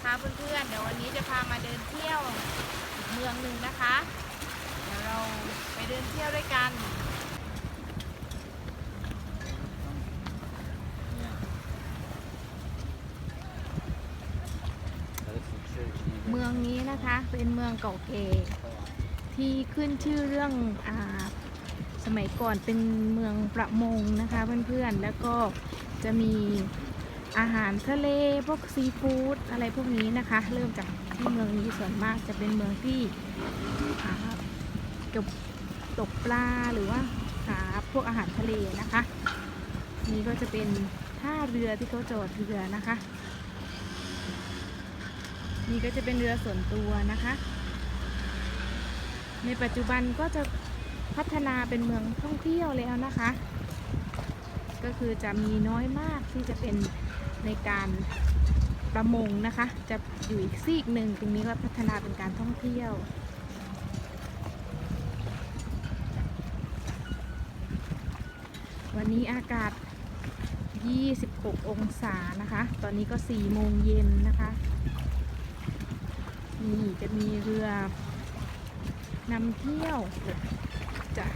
นะคะเพื่อนๆ เดี๋ยววันนี้จะพามาเดินเที่ยวเมืองหนึ่งนะคะ เดี๋ยวเราไปเดินเที่ยวด้วยกัน เมืองนี้นะคะเป็นเมืองเก่าแก่ที่ขึ้นชื่อเรื่องอาสมัยก่อนเป็นเมืองประมงนะคะเพื่อนๆ แล้วก็จะมี อาหารทะเลพวกซีฟู้ดอะไรพวกนี้นะคะ เริ่มจากที่เมืองนี้ส่วนมากจะเป็นเมืองที่อ่าเก็บตกปลาหรือว่าหาพวกอาหารทะเลนะคะ นี่ก็จะเป็นท่าเรือที่เขาจอดเรือนะคะ นี่ก็จะเป็นเรือส่วนตัวนะคะ ในปัจจุบันก็จะพัฒนาเป็นเมืองท่องเที่ยวแล้วนะคะ ก็คือจะมีน้อยมากที่จะเป็น ในการประมงนะคะ จะอยู่อีกซีกหนึ่งตรงนี้ก็พัฒนาเป็นการท่องเที่ยววันนี้อากาศ 26 องศานะคะ ตอนนี้ก็ 4 โมงเย็นนะคะ นี่จะมีเรือนำเที่ยวจาก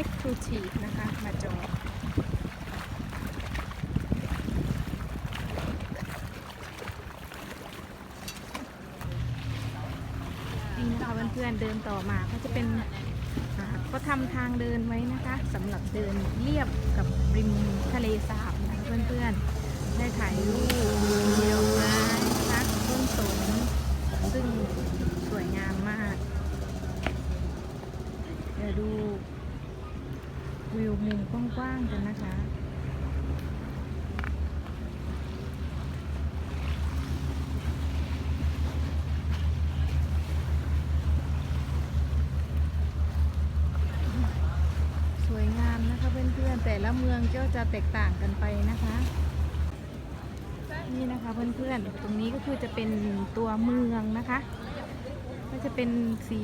Exclusive นะคะ มาจอด เพื่อนๆเดินต่อมาก็จะเป็นก็ทำทางเดินไว้นะคะสำหรับเดินเรียบกับริมทะเลสาบนะคะเพื่อนๆ ได้ถ่ายรูปมีดอกไม้นะคะต้นสนซึ่งสวยงามมาก เดี๋ยวดูวิวมุมกว้างๆกันนะคะ สวยงามนะคะเพื่อนๆ แต่ละเมืองก็จะแตกต่างกันไปนะคะ นี่นะคะเพื่อนๆ ตรงนี้ก็คือจะเป็นตัวเมืองนะคะ ก็จะเป็นสี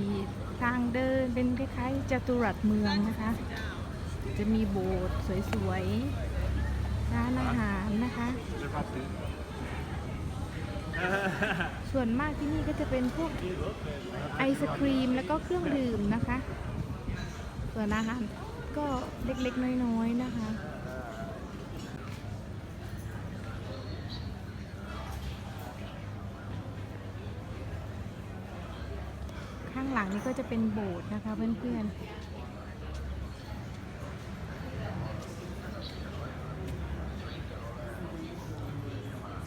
ทางเดินเป็นคล้ายๆจัตุรัสเมืองนะคะ จะมีโบสถ์สวยๆ ร้านอาหารนะคะส่วนมากที่นี่ก็จะเป็นพวกไอศครีมแล้วก็เครื่องดื่มนะคะ ส่วนอาหาร เล็กๆ น้อยๆ นะคะข้างหลังนี่ก็จะเป็นโบสถ์นะคะเพื่อนๆ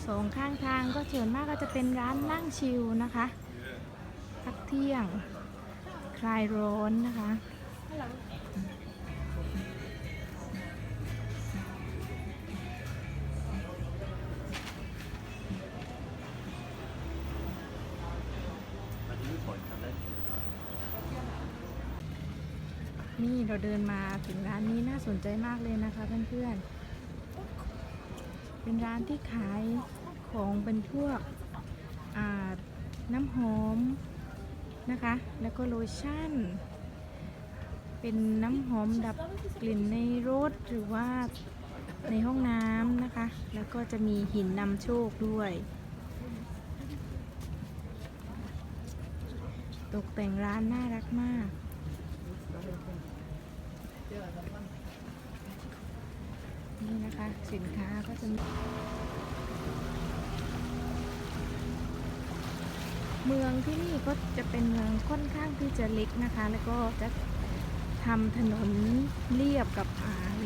สองข้างทางก็ส่วนมากก็จะเป็นร้านนั่งชิลนะคะพักเที่ยง คลายร้อนนะคะ นี่เราเดินมาถึงร้านนี้น่าสนใจมากเลยนะคะเพื่อนๆ เป็นร้านที่ขายของเป็นพวกน้ำหอมนะคะ แล้วก็โลชั่น เป็นน้ำหอมดับกลิ่นในรถหรือว่าในห้องน้ำนะคะ แล้วก็จะมีหินนำโชคด้วย ตกแต่งร้านน่ารักมาก นี่นะคะ สินค้าก็จะเมืองที่นี่ก็จะเป็นเมืองค่อนข้างที่จะเล็กนะคะ แล้วก็จะทำถนนเรียบกับ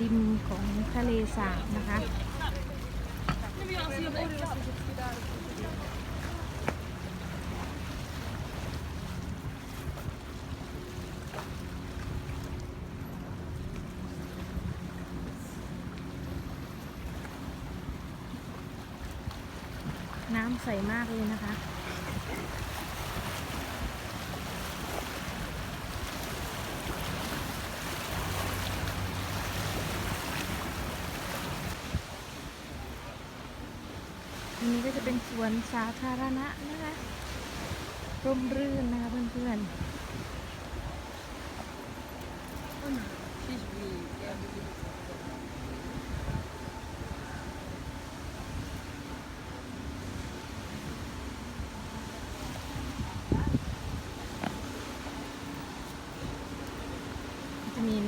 ริมของทะเลสาบนะคะ น้ำใสมากเลยนะคะ อันนี้ก็จะเป็นสวนสาธารณะนะคะร่มรื่นนะคะเพื่อน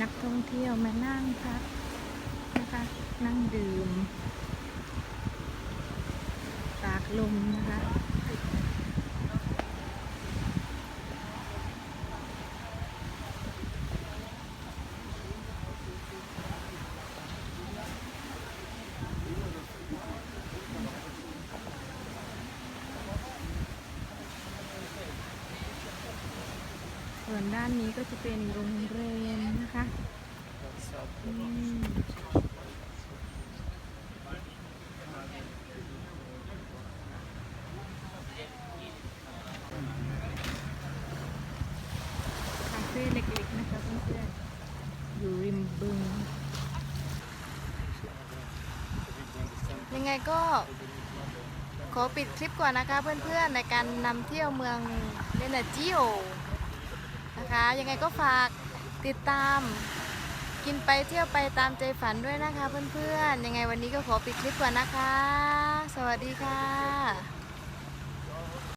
นักท่องเที่ยวมานั่งพักนะคะ นั่งดื่ม ตากลมนะคะ ส่วนด้านนี้ก็จะเป็นโรงแรมนะคะอืมคาเฟ่เล็กๆนะคะเพื่อนๆอยู่ริมบึง ยังไงก็ขอปิดคลิปก่อนนะคะเพื่อนๆ ในการนำเที่ยวเมืองเนนาจิโอนะคะ ยังไงก็ฝาก ติดตาม กินไปเที่ยวไปตามใจฝันด้วยนะคะเพื่อนๆ ยังไงวันนี้ก็ขอปิดคลิปก่อนนะคะ สวัสดีค่ะ